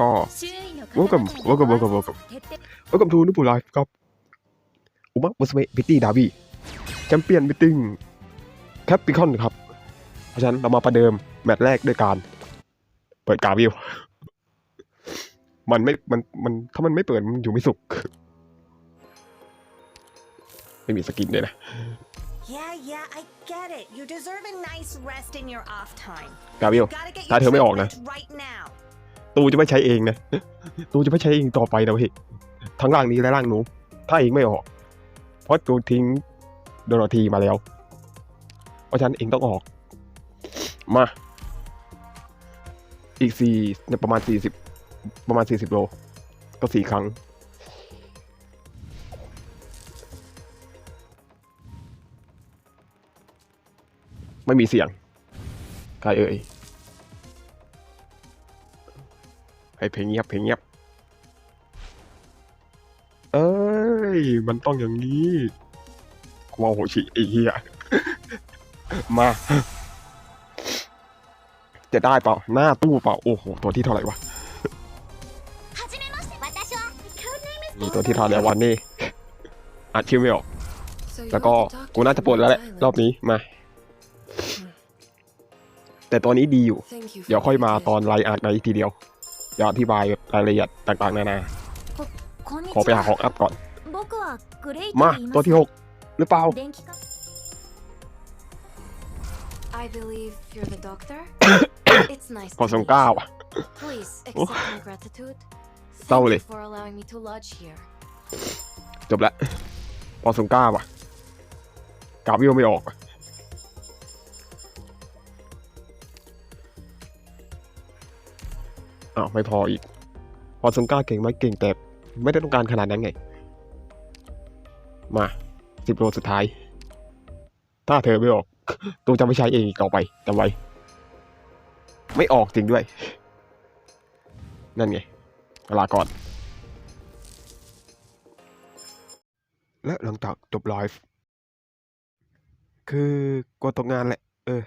ก็ Welcome welcome, welcome welcome, welcome welcome. welcome Welcome to นุปุไลฟ์ครับอุมักมุสเมพิตตี้ดาร์บี้แชมเปี้ยนมิทติ้งแคปปิคอนครับ เพราะฉะนั้นเรามาประเดิม แมตช์แรกด้วยการ เปิดกาวิว มันไม่มันมันถ้ามันไม่เปิด มันอยู่ไม่สุข ไม่มีสกินเลยนะ Yeah, yeah, I get it. You deserve a nice rest in your off time. กาวิว Gotta get ถ้า your เธอไม่ออกนะ treatment right now. ตูจะไม่ใช้เองนะตูจะไม่ใช้เองต่อไปนะเว้ยทั้งร่างนี้และร่างหนูถ้าเองไม่ออก เพราะตูทิ้งโดโรธีมาแล้ว เพราะฉะนั้นเองต้องออก มา อีกสี่เนี่ยประมาณสี่สิบประมาณสี่สิบโล ก็สี่ครั้งไม่มีเสียงใครเอ่ย ให้เพลงเงียบเพลงเงียบ เอ้ย มันต้องอย่างนี้กูเอาโหชิไอ้เหี้ยมา จะได้เปล่า หน้าตู้เปล่า โอ้โห ตัวที่เท่าไหร่วะนี่ตัวที่เท่าไหร่วันนี้อัดชื่อไม่ออก แล้วก็กูน่าจะปลดแล้วแหละ รอบนี้มาแต่ตัวนี้ดีอยู่ เดี๋ยวค่อยมาตอนไลน์อาร์ตในทีเดียว เดี๋ยวอธิบายรายละเอียดต่างๆนานาขอไปหาฮอกอัพก่อน มา ตัวที่หกหรือเปล่า I believe you're the doctor. it's nice. ก to ดส่ง meet เก้า you. อะ Please Oh. accept my gratitude. Sao Thank vậy? you for allowing me to lodge here. จบแล้วพอส่งเก้าอะกราฟวิวไม่ออกว่ะ อ้าวไม่พออีก พอส่งก้าเก่งไหมเก่งแต่ไม่ได้ต้องการขนาดนั้นไง มาสิบโลสุดท้าย ถ้าเธอไม่ออกตูจะไม่ใช้เองอีกต่อไปจำไว้ ไม่ออกจริงด้วย นั่นไงลาก่อน และหลังจากจบไลฟ์คือกดตกงานแหละ เออ